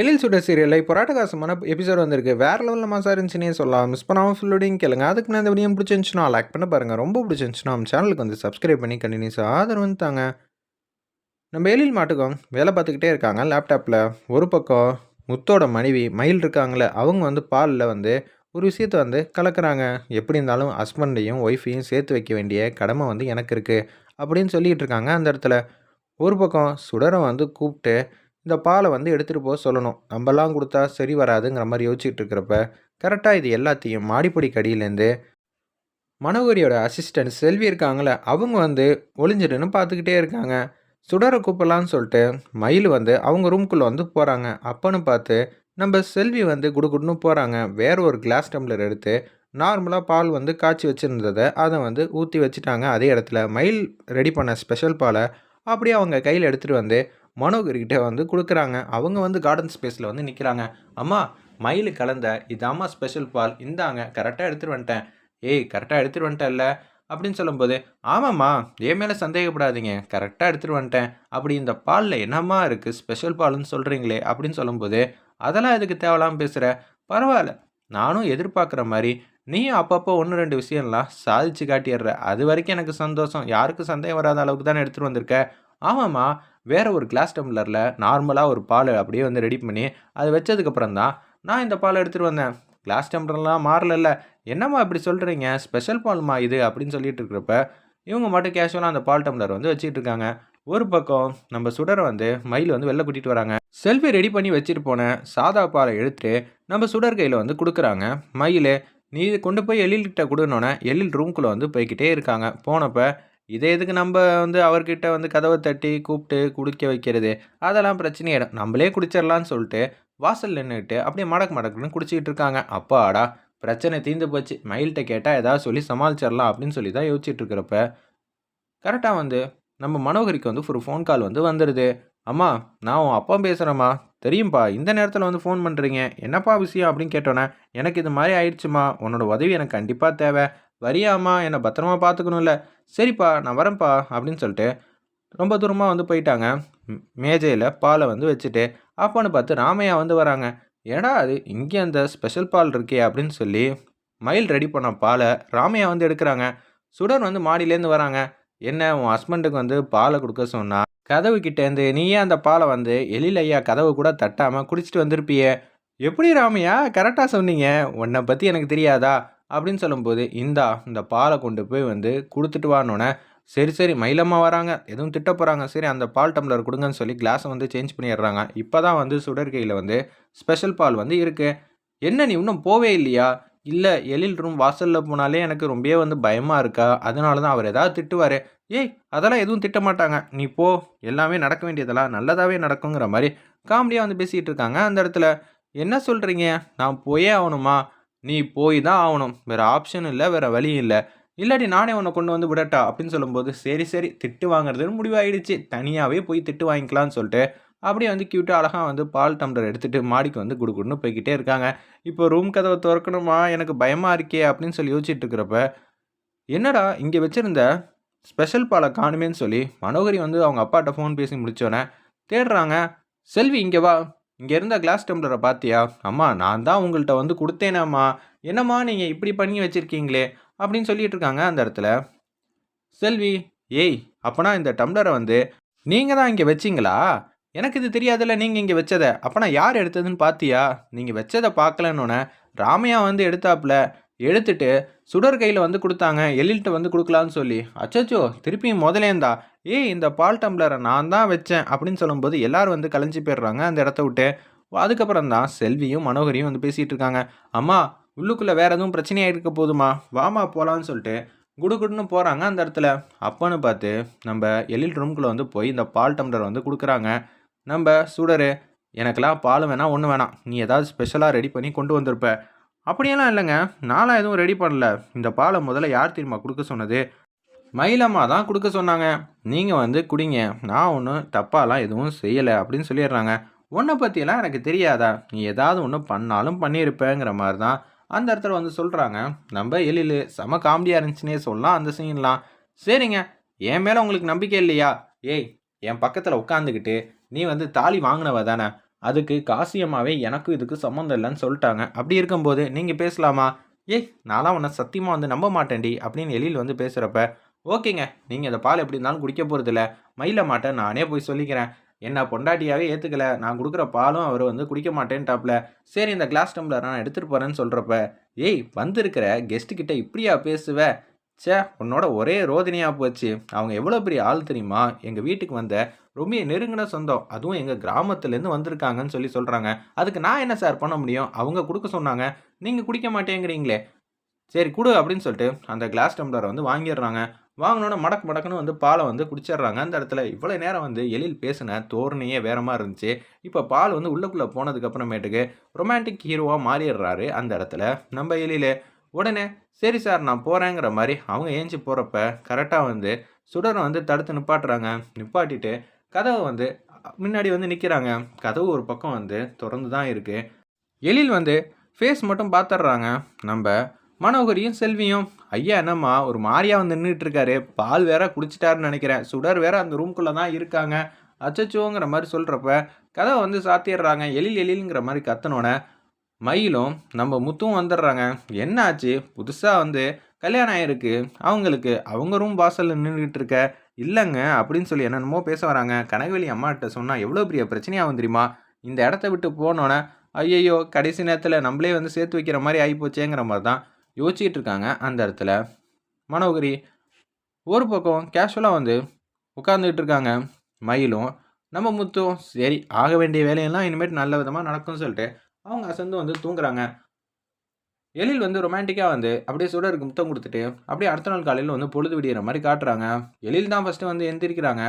எழில் சுட சீரியலில் இப்போ ராட்டகாசமான எபிசோட் வந்திருக்கு. வேறு லெவலில் மாசா இருந்துச்சுன்னே சொல்லலாம். மிஸ் பண்ணாமல் ஃபுல்லோடையும் கேளுங்க. அதுக்கு நான் இந்த வீடியோ பிடிச்சிருந்துச்சுன்னா லைக் பண்ண பாருங்கள் ரொம்ப பிடிச்சிருந்துச்சுன்னா நம்ம சேனலுக்கு வந்து சப்ஸ்கிரைப் பண்ணி கண்டினியூஸாக ஆதரவு வந்து தாங்க. நம்ம எழில் மாட்டுக்கும் வேலை பார்த்துக்கிட்டே இருக்காங்க. லேப்டாப்பில் ஒரு பக்கம் முத்தோட மனைவி மயில் இருக்காங்களே அவங்க வந்து பாலில் வந்து ஒரு விஷயத்தை வந்து கலக்கிறாங்க. எப்படி இருந்தாலும் ஹஸ்பண்டையும் ஒய்ஃபையும் சேர்த்து வைக்க வேண்டிய கடமை வந்து எனக்கு இருக்குது அப்படின்னு சொல்லிகிட்டு இருக்காங்க. அந்த இடத்துல ஒரு பக்கம் சுடரை வந்து கூப்பிட்டு இந்த பாலை வந்து எடுத்துகிட்டு போக சொல்லணும். நம்மலாம் கொடுத்தா சரி வராதுங்கிற மாதிரி யோசிச்சுட்டு இருக்கிறப்ப கரெக்டாக இது எல்லாத்தையும் மாடிப்படி கடியிலேருந்து மனோகரியோட அசிஸ்டன்ட் செல்வி இருக்காங்களே அவங்க வந்து ஒளிஞ்சிடுன்னு பார்த்துக்கிட்டே இருக்காங்க. சுடரை கூப்பிடலான்னு சொல்லிட்டு மயில் வந்து அவங்க ரூம்குள்ளே வந்து போகிறாங்க அப்போன்னு பார்த்து நம்ம செல்வி வந்து குடுகுடுன்னு போகிறாங்க வேற ஒரு கிளாஸ் டம்ளர் எடுத்து நார்மலாக பால் வந்து காய்ச்சி வச்சுருந்ததை அதை வந்து ஊற்றி வச்சுட்டாங்க. அதே இடத்துல மயில் ரெடி பண்ண ஸ்பெஷல் பாலை அப்படியே அவங்க கையில் எடுத்துகிட்டு வந்து மனோகர்கிட்ட வந்து கொடுக்குறாங்க. அவங்க வந்து கார்டன் ஸ்பேஸில் வந்து நிற்கிறாங்க அம்மா மயில் கலந்த இதாம்மா ஸ்பெஷல் பால். இந்தாங்க கரெக்டாக எடுத்துகிட்டு வந்துட்டேன். ஏய் கரெக்டாக எடுத்துகிட்டு வந்துட்டேன்ல அப்படின்னு சொல்லும்போது ஆமாம்மா என் மேலே சந்தேகப்படாதீங்க. கரெக்டாக எடுத்துகிட்டு வந்துட்டேன். அப்படி இந்த பாலில் என்னம்மா இருக்குது ஸ்பெஷல் பால்னு சொல்கிறீங்களே அப்படின்னு சொல்லும்போது அதெல்லாம் எதுக்கு தேவலாமல் பேசுகிற பரவாயில்ல. நானும் எதிர்பார்க்குற மாதிரி நீயும் அப்பப்போ ஒன்று ரெண்டு விஷயம்லாம் சாதிச்சு காட்டிடுற. அது வரைக்கும் எனக்கு சந்தோஷம். யாருக்கும் சந்தேகம் வராத அளவுக்கு தானே எடுத்துகிட்டு வந்திருக்க? ஆமாம்மா வேறு ஒரு கிளாஸ் டம்ளரில் நார்மலாக ஒரு பால் அப்படியே வந்து ரெடி பண்ணி அதை வச்சதுக்கப்புறம் தான் நான் இந்த பாலை எடுத்துகிட்டு வந்தேன். கிளாஸ் டம்ளர்லாம் மாறலல்ல. என்னம்மா இப்படி சொல்கிறீங்க ஸ்பெஷல் பால்மா இது அப்படின்னு சொல்லிட்டு இருக்கிறப்ப இவங்க மட்டும் கேஷுவலாக அந்த பால் டம்ளர் வந்து வச்சுட்டு இருக்காங்க. ஒரு பக்கம் நம்ம சுடரை வந்து மயில் வந்து வெளில கூட்டிகிட்டு வராங்க. செல்ஃபி ரெடி பண்ணி வச்சுட்டு போன சாதா பாலை எடுத்துட்டு நம்ம சுடர் கையில் வந்து கொடுக்குறாங்க. மயில் நீ கொண்டு போய் எழில்கிட்ட கொடுனோன்னே எழில் ரூம்குள்ளே வந்து போய்கிட்டே இருக்காங்க. போனப்போ இதே இதுக்கு நம்ம வந்து அவர்கிட்ட வந்து கதவை தட்டி கூப்பிட்டு குடிக்க வைக்கிறது? அதெல்லாம் பிரச்சனையாயிடும் நம்மளே குடிச்சிடலான்னு சொல்லிட்டு வாசல் நின்றுட்டு அப்படியே மடக்கு மடக்குன்னு குடிச்சிக்கிட்டு இருக்காங்க. அப்பாடா பிரச்சனை தீர்ந்து போச்சு. மயில்கிட்ட கேட்டால் ஏதாவது சொல்லி சமாளிச்சிடலாம் அப்படின்னு சொல்லி தான் யோசிச்சுட்டு இருக்கிறப்ப கரெக்டாக வந்து நம்ம மனோகரிக்கு வந்து ஒரு ஃபோன் கால் வந்து வந்துடுது அம்மா நான் உன் அப்பா பேசுகிறேம்மா தெரியும்ப்பா இந்த நேரத்தில் வந்து ஃபோன் பண்ணுறீங்க என்னப்பா விஷயம்? அப்படின்னு கேட்டோன்னே எனக்கு இது மாதிரி ஆயிடுச்சுமா. உன்னோட உதவி எனக்கு கண்டிப்பாக தேவை. வரியாமா என்னை பத்திரமா பார்த்துக்கணும்ல சரிப்பா நான் வரேன்ப்பா அப்படின்னு சொல்லிட்டு ரொம்ப தூரமாக வந்து போயிட்டாங்க. மேஜையில் பாலை வந்து வச்சுட்டு அப்பான்னு பார்த்து ராமையா வந்து வராங்க. ஏடா அது இங்கே அந்த ஸ்பெஷல் பால் இருக்கே அப்படின்னு சொல்லி மயில் ரெடி பண்ண பாலை ராமையா வந்து எடுக்கிறாங்க. சுடர் வந்து மாடியிலேருந்து வராங்க. என்ன உன் ஹஸ்பண்டுக்கு வந்து பாலை கொடுக்க சொன்னா கதவு கிட்டேருந்து நீயே அந்த பாலை வந்து எழில் ஐயா கதவு கூட தட்டாமல் குடிச்சிட்டு வந்திருப்பியே. எப்படி ராமையா கரெக்டாக சொன்னீங்க? உன்னை பற்றி எனக்கு தெரியாதா? அப்படின்னு சொல்லும்போது இந்தா இந்த பாலை கொண்டு போய் வந்து கொடுத்துட்டு வானோன்னே சரி சரி மயிலம்மா வராங்க. எதுவும் திட்ட போகிறாங்க சரி அந்த பால் டம்ளர் கொடுங்கன்னு சொல்லி கிளாஸை வந்து சேஞ்ச் பண்ணிடுறாங்க. இப்போ தான் வந்து சுடற்கையில் வந்து ஸ்பெஷல் பால் வந்து இருக்குது என்ன நீ இன்னும் போவே இல்லையா? இல்லை எழில் ரூம் வாசலில் போனாலே எனக்கு ரொம்பவே வந்து பயமாக இருக்கா? அதனால தான் அவர் எதாவது திட்டுவார். ஏய் அதெல்லாம் எதுவும் திட்ட மாட்டாங்க. நீ போ எல்லாமே நடக்க வேண்டியதெல்லாம் நல்லதாகவே நடக்குங்கிற மாதிரி காமெடியாக வந்து பேசிகிட்டு இருக்காங்க அந்த இடத்துல. என்ன சொல்கிறீங்க நான் போயே ஆகணுமா? நீ போய் தான் ஆகணும். வேறு ஆப்ஷன் இல்லை வேறு வழி இல்லை. இல்லாட்டி நானே உன்னை கொண்டு வந்து விடட்டா? அப்படின்னு சொல்லும்போது சரி சரி திட்டு வாங்குறதுன்னு முடிவாயிடுச்சு. தனியாகவே போய் திட்டு வாங்கிக்கலாம்னு சொல்லிட்டு அப்படியே வந்து க்யூட்டாக அழகாக வந்து பால் டம்ளர் எடுத்துகிட்டு மாடிக்கு வந்து குடுக்குடுன்னு போய்கிட்டே இருக்காங்க. இப்போ ரூம் கதவை திறக்கணுமா? எனக்கு பயமாக இருக்கே அப்படின்னு சொல்லி யோசிச்சுட்டு இருக்கிறப்ப என்னடா இங்கே வச்சுருந்த ஸ்பெஷல் பாலை காணுமேன்னு சொல்லி மனோகரி வந்து அவங்க அப்பாட்ட ஃபோன் பேசி முடித்தோன்னே தேடுறாங்க. செல்வி இங்கே வா. இங்கே இருந்த கிளாஸ் டம்ளரை பார்த்தியா அம்மா நான் தான் உங்கள்கிட்ட வந்து கொடுத்தேனேம்மா. என்னம்மா நீங்கள் இப்படி பண்ணி வச்சுருக்கீங்களே? அப்படின்னு சொல்லிட்டு இருக்காங்க அந்த இடத்துல. செல்வி ஏய் அப்போனா இந்த டம்ளரை வந்து நீங்கள் தான் இங்கே வச்சிங்களா? எனக்கு இது தெரியாதுல்ல நீங்கள் இங்கே வச்சதை. அப்போனா யார் எடுத்ததுன்னு பார்த்தியா நீங்கள் வச்சதை பார்க்கலன்னொன்னே ராமையா வந்து எடுத்தாப்புல. எடுத்துட்டு சுடர் கையில் வந்து கொடுத்தாங்க. எழில்கிட்ட வந்து கொடுக்கலான்னு சொல்லி. அச்சச்சோ திருப்பியும் முதலேந்தா? ஏய் இந்த பால் டம்ளரை நான் தான் வச்சேன் அப்படின்னு சொல்லும்போது எல்லாரும் வந்து கலைஞ்சி போயிடுறாங்க அந்த இடத்த விட்டு. அதுக்கப்புறம் தான் செல்வியும் மனோகரியும் வந்து பேசிகிட்டு இருக்காங்க. அம்மா உள்ளுக்குள்ளே வேறு எதுவும் பிரச்சனையாக இருக்க போதுமா? வாமா போகலான்னு சொல்லிட்டு குடுகுடுன்னு போகிறாங்க அந்த இடத்துல. அப்போன்னு பார்த்து நம்ம எழில் ரூம்குள்ளே வந்து போய் இந்த பால் டம்ளர் வந்து கொடுக்குறாங்க. நம்ம சுடரு எனக்கெல்லாம் பால் வேணாம் ஒன்று வேணாம். நீ ஏதாவது ஸ்பெஷலாக ரெடி பண்ணி கொண்டு வந்திருப்ப. அப்படியெல்லாம் இல்லைங்க. நானும் எதுவும் ரெடி பண்ணல. இந்த பாலை முதல்ல யார் தெரியுமா கொடுக்க சொன்னது? மயிலம்மா தான் கொடுக்க சொன்னாங்க. நீங்கள் வந்து குடிங்க. நான் ஒன்றும் தப்பாலாம் எதுவும் செய்யலை அப்படின்னு சொல்லிடுறாங்க. உன்னை பற்றியெல்லாம் எனக்கு தெரியாதா? நீ ஏதாவது ஒன்று பண்ணாலும் பண்ணியிருப்பேங்கிற மாதிரி தான் அந்த இடத்துல வந்து சொல்கிறாங்க நம்ம எழில் செம காமெடியாக இருந்துச்சுன்னே சொல்லலாம் அந்த சீன்லாம். சரிங்க. என் மேலே உங்களுக்கு நம்பிக்கை இல்லையா? ஏய் என் பக்கத்தில் உட்காந்துக்கிட்டு நீ வந்து தாலி வாங்கினவ தானே? அதுக்கு காசியம்மாவே எனக்கும் இதுக்கு சம்மந்தம் இல்லைன்னு சொல்லிட்டாங்க. அப்படி இருக்கும்போது நீங்கள் பேசலாமா? ஏய் நான்லாம் உன்னை சத்தியமாக வந்து நம்ப மாட்டேன்டி அப்படின்னு எழில் வந்து பேசுகிறப்ப ஓகேங்க நீங்கள் இந்த பால் எப்படி இருந்தாலும் குடிக்க போகிறதில்ல மயில மாட்டேன் நானே போய் சொல்லிக்கிறேன். என்ன பொண்டாட்டியாவே ஏற்றுக்கல நான் கொடுக்குற பாலும் அவர் வந்து குடிக்க மாட்டேன்ட்டாப்ல. சரி இந்த கிளாஸ் டம்ளர் நான் எடுத்துகிட்டு போகிறேன்னு சொல்கிறப்ப ஏய் வந்திருக்கிற கெஸ்ட்டுக்கிட்ட இப்படியா பேசுவேன் ச்சே உன்னோட ஒரே ரோதனையாக போச்சு. அவங்க எவ்வளோ பெரிய ஆள் தெரியுமா? எங்கள் வீட்டுக்கு வந்த ரொம்ப நெருங்கின சொந்தம். அதுவும் எங்கள் கிராமத்துலேருந்து வந்திருக்காங்கன்னு சொல்லி சொல்கிறாங்க அதுக்கு நான் என்ன சார் பண்ண முடியும்? அவங்க கொடுக்க சொன்னாங்க. நீங்கள் குடிக்க மாட்டேங்கிறீங்களே. சரி கொடு அப்படின்னு சொல்லிட்டு அந்த கிளாஸ் டம்ளரை வந்து வாங்கிடுறாங்க. வாங்கினோன்னே மடக்கு மடக்குன்னு வந்து பாலை வந்து குடிச்சிடுறாங்க. அந்த இடத்துல இவ்வளோ நேரம் வந்து எழில் பேசின தோரணையே வேற மாதிரி இருந்துச்சு. இப்போ பால் வந்து உள்ளுக்குள்ளே போனதுக்கப்புறமேட்டுக்கு ரொமான்டிக் ஹீரோவாக மாறிடுறாரு அந்த இடத்துல. நம்ம எழிலே உடனே சரி சார் நான் போகிறேங்கிற மாதிரி அவங்க ஏஞ்சி போகிறப்ப கரெக்டாக வந்து சுடரை வந்து தடுத்து நிப்பாட்டுறாங்க. நிப்பாட்டிட்டு கதவை வந்து முன்னாடி வந்து நிற்கிறாங்க கதவு ஒரு பக்கம் வந்து திறந்து தான் இருக்குது எழில் வந்து ஃபேஸ் மட்டும் பார்த்துட்றாங்க நம்ம மனோகரியும் செல்வியும் ஐயா என்னம்மா ஒரு மாதிரியா வந்து நின்றுட்டு இருக்காரு. பால் வேற குடிச்சிட்டாருன்னு நினைக்கிறேன். சுடர் வேற அந்த ரூம்குள்ளே தான் இருக்காங்க. அச்சச்சோங்கிற மாதிரி சொல்கிறப்ப கதவை வந்து சாத்திடுறாங்க எழில் எழிலுங்கிற மாதிரி கத்தனோடனே மயிலும் நம்ம முத்தும் வந்துடுறாங்க. என்ன ஆச்சு புதுசாக வந்து கல்யாணம் ஆயிருக்கு. அவங்களுக்கு அவங்க ரூம் வாசலில் நின்றுக்கிட்டு இருக்க. இல்லைங்க அப்படின்னு சொல்லி என்னென்னமோ பேச வராங்க. கனகவெளி அம்மாட்ட சொன்னால் எவ்வளோ பெரிய பிரச்சனையாகும் தெரியுமா? இந்த இடத்த விட்டு போனோன்னே ஐயையோ கடைசி நேரத்தில் நம்மளே வந்து சேர்த்து வைக்கிற மாதிரி ஆகிப்போச்சேங்கிற மாதிரி தான் யோசிச்சுட்டு இருக்காங்க அந்த இடத்துல. மனோகரி ஒரு பக்கம் கேஷுவலாக வந்து உட்காந்துக்கிட்டு இருக்காங்க. மயிலும் நம்ம முத்தும் சரி ஆக வேண்டிய வேலையெல்லாம் இனிமேட்டு நல்ல விதமாக நடக்கும்னு சொல்லிட்டு அவங்க அசந்து வந்து தூங்குறாங்க. எழில் வந்து ரொமான்டிக்காக வந்து அப்படியே சுடருக்கு முத்தம் கொடுத்துட்டு அப்படியே அடுத்த நாள் காலையில் வந்து பொழுது விடிகிற மாதிரி காட்டுறாங்க. எழில் தான் ஃபஸ்ட்டு வந்து எந்திரிக்கிறாங்க.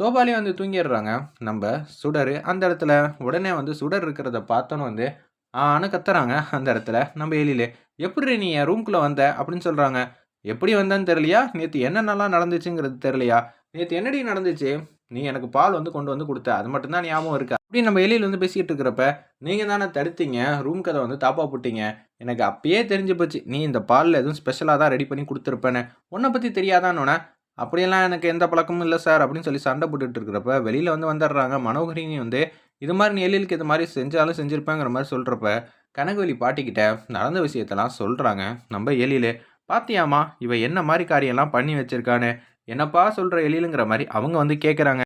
சோபாலே வந்து தூங்கிடுறாங்க. நம்ம சுடர் அந்த இடத்துல உடனே வந்து சுடர் இருக்கிறத பார்த்தோன்னு வந்து ஆன்னு கத்துறாங்க அந்த இடத்துல நம்ம எழில். எப்படி நீ என் ரூம்குள்ளே வந்த? அப்படின்னு சொல்கிறாங்க எப்படி வந்தேன்னு தெரியலையா? நேற்று என்னென்னலாம் நடந்துச்சுங்கிறது தெரியலையா? நேற்று என்னடி நடந்துச்சு? நீ எனக்கு பால் வந்து கொண்டு வந்து கொடுத்த. அது மட்டும்தான் ஞாபகம் இருக்கா? இப்படி நம்ம எலியில் வந்து பேசிக்கிட்டு இருக்கிறப்ப நீங்கள் தானே தடுத்தீங்க ரூம் கதை வந்து தாப்பா போட்டீங்க. எனக்கு அப்பயே தெரிஞ்சு போச்சு நீ இந்த பாலில் எதுவும் ஸ்பெஷலாக தான் ரெடி பண்ணி கொடுத்துருப்பேன்னு. உன்னை பற்றி தெரியாதான்னொன்னே அப்படியெல்லாம் எனக்கு எந்த பழக்கமும் இல்லை சார் அப்படின்னு சொல்லி சண்டை போட்டுட்டு இருக்கிறப்ப வெளியில் வந்து வந்துடுறாங்க. மனோகரினி வந்து இது மாதிரி நீ எழிலுக்கு இது மாதிரி செஞ்சாலும் செஞ்சுருப்பேங்கிற மாதிரி சொல்கிறப்ப கனகவெளி பாட்டிக்கிட்ட நடந்த விஷயத்தெல்லாம் சொல்கிறாங்க நம்ம எழில் பாத்தியாமா இவ என்ன மாதிரி காரியம்லாம் பண்ணி வச்சிருக்கான்னு? என்னப்பா சொல்கிற எழிலுங்கிற மாதிரி அவங்க வந்து கேட்குறாங்க